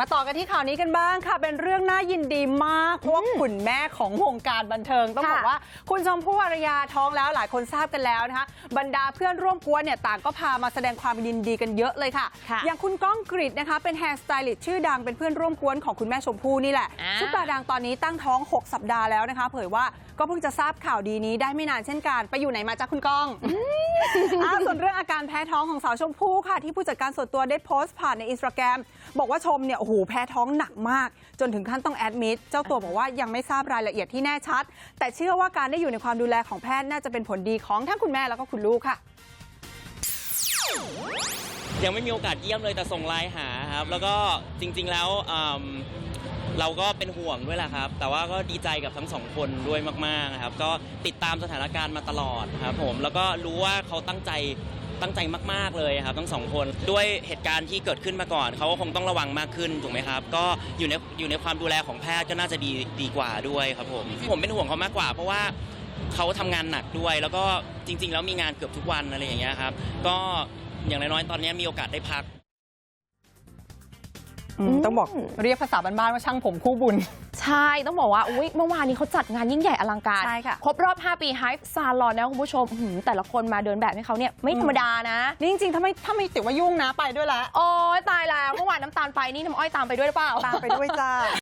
มาต่อกันที่ข่าวนี้กันบ้างค่ะ เป็นเรื่องน่ายินดีมากเพราะว่าคุณแม่ของวงการบันเทิงต้องบอกค่ะว่า คุณชมพู่อารยาท้องแล้วหลายคนทราบกันแล้วนะคะบรรดาเพื่อนร่วมกวนเนี่ยต่างก็พามาแสดงความยินดีกันเยอะเลยค่ะค่ะอย่างคุณก้องกริดนะคะเป็นแฮร์สไตลิสต์ชื่อดังเป็นเพื่อนร่วมกวนของคุณแม่ชมพู่นี่แหละอ่าซุปตาดังตอนนี้ตั้งท้อง 6 สัปดาห์แล้วนะคะ เผยว่าก็เพิ่งจะทราบข่าวดีนี้ได้ไม่นานเช่นกันไปอยู่ไหนมาจ้าคุณก้องอ่าส่วนเรื่องอาการแพ้ท้องของสาวชมพู่ค่ะ ที่ผู้จัดการส่วนตัวได้โพสต์ผ่านในอินสตาแกรมบอกว่าชมเนี่ยโหแพ้ท้องหนักมาก จนถึงขั้นต้องแอดมิดเจ้าตัวบอกว่ายังไม่ทราบรายละเอียดที่แน่ชัด แต่เชื่อว่าการได้อยู่ในความดูแลของแพทย์น่าจะเป็นผลดีของทั้งคุณแม่แล้วก็คุณลูกค่ะ ยังไม่มีโอกาสเยี่ยมเลยแต่ส่งไลน์หาครับ แล้วก็จริงๆแล้วอืมเราก็เป็นห่วงด้วยแหละครับ แต่ว่าก็ดีใจกับทั้งสองคนด้วยมากๆนะครับ ก็ติดตามสถานการณ์มาตลอดครับผมแล้วก็รู้ว่าเขาตั้งใจ ตั้งใจมากๆเลยครับทั้งสองคนด้วยเหตุการณ์ที่เกิดขึ้นมาก่อนเขาก็คงต้องระวังมากขึ้นถูกไหมครับ ก็อยู่ในอยู่ในความดูแลของแพทย์ก็น่าจะดีดีกว่าด้วยครับผมผมเป็นห่วงเขามากกว่า เพราะว่าเขาทำงานหนักด้วย แล้วก็จริง ๆ แล้วมีงานเกือบทุกวันอะไรอย่างเงี้ยครับ ก็อย่างน้อยๆตอนนี้มีโอกาสได้พักต้องบอกเรียกภาษาบ้านๆว่าช่างผมคู่บุญ ใช่ ต้องบอกว่าอุ๊ยเมื่อวานนี้เขาจัดงานยิ่งใหญ่อลังการ ใช่ค่ะ ครบรอบ 5 ปี Hype Salon นะคุณผู้ชมอื้อหือแต่ละคนมาเดินแบบให้เขาเนี่ยไม่ธรรมดานะ นี่จริงๆ ถ้าไม่ถ้าไม่ติดว่ายุ่งนะไปด้วยแล้วโอ้ยตายแล้วเมื่อวานน้ำตาลไปนี่น้ำอ้อยตามไปด้วยหรือเปล่า ตามไปด้วยจ้า